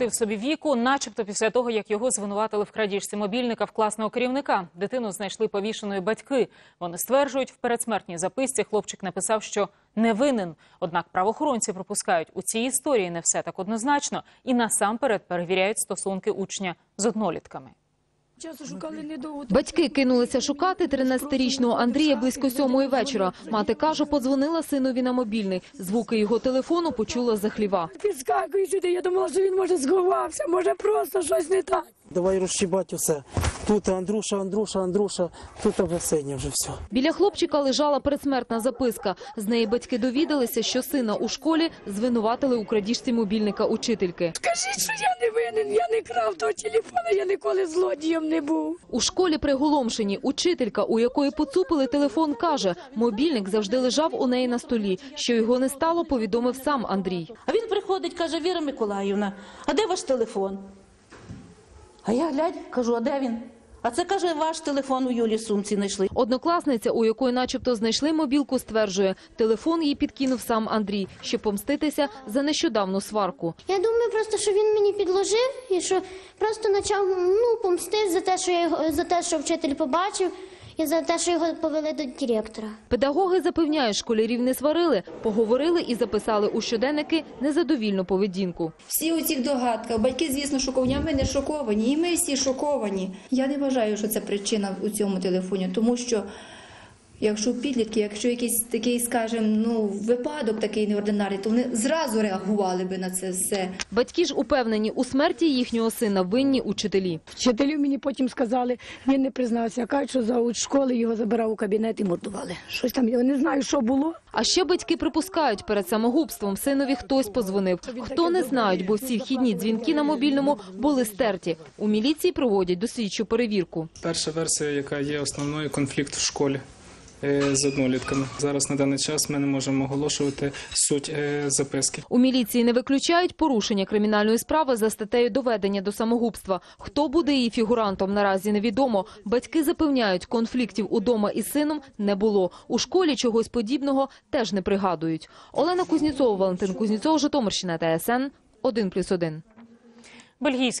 коректив собі віку, начебто після того, як його звинуватили в крадіжці мобільника в класного керівника. Дитину знайшли повішеною батьки. Вони стверджують, в передсмертній записці хлопчик написав, що не винен. Однак правоохоронці пропускають, у цій історії не все так однозначно і насамперед перевіряють стосунки учня з однолітками. Часу шукали недовго. Батьки кинулися шукати 13-річного Андрія близько сьомої вечора. Мати каже, подзвонила синові на мобільний. Звуки його телефону почула за хліва. Підскакує сюди, я думала, що він може сховався, може просто щось не так. Давай розчібати усе. Тут Андрюша, Андрюша, Андрюша, тут вже синя вже все. Біля хлопчика лежала передсмертна записка. З неї батьки довідалися, що сина у школі звинуватили у крадіжці мобільника учительки. Скажіть, що я не винен, я не крав того телефона, я ніколи злодієм не був. У школі приголомшені учителька, у якої поцупили телефон, каже, мобільник завжди лежав у неї на столі. Що його не стало, повідомив сам Андрій. А він приходить, каже, Віра Миколаївна, а де ваш телефон? А я глядь, кажу, а де він? А це каже, ваш телефон у Юлі сумці знайшли. Однокласниця, у якої начебто знайшли мобілку, стверджує, телефон їй підкинув сам Андрій, щоб помститися за нещодавну сварку. Я думаю, просто що він мені підложив і що просто почав ну помстити за те, що я його за те, що вчитель побачив, і за те, що його повели до директора. Педагоги запевняють, школярів не сварили, поговорили і записали у щоденники незадовільну поведінку. Всі у цих догадках. Батьки, звісно, шоковані, а ми не шоковані. І ми всі шоковані. Я не вважаю, що це причина у цьому телефоні, тому що якщо підлітки, якщо якийсь такий, скажімо, ну, випадок такий неординарний, то вони зразу реагували би на це все. Батьки ж упевнені, у смерті їхнього сина винні учителі. Вчителі мені потім сказали, він не признався. Кажуть, що за школи його забирав у кабінет і мордували. Щось там, я не знаю, що було. А ще батьки припускають, перед самогубством синові хтось позвонив. Хто не знають, бо всі вхідні дзвінки на мобільному були стерті. У міліції проводять дослідчу перевірку. Перша версія, яка є основною, конфлікт в школі з однолітками. Зараз на даний час ми не можемо оголошувати суть е, записки. У міліції не виключають порушення кримінальної справи за статтею доведення до самогубства. Хто буде її фігурантом, наразі невідомо. Батьки запевняють, конфліктів удома із сином не було. У школі чогось подібного теж не пригадують. Олена Кузнєцова, Валентин Кузнєцов, Житомирщина, ТСН 1+,1. Бельгійські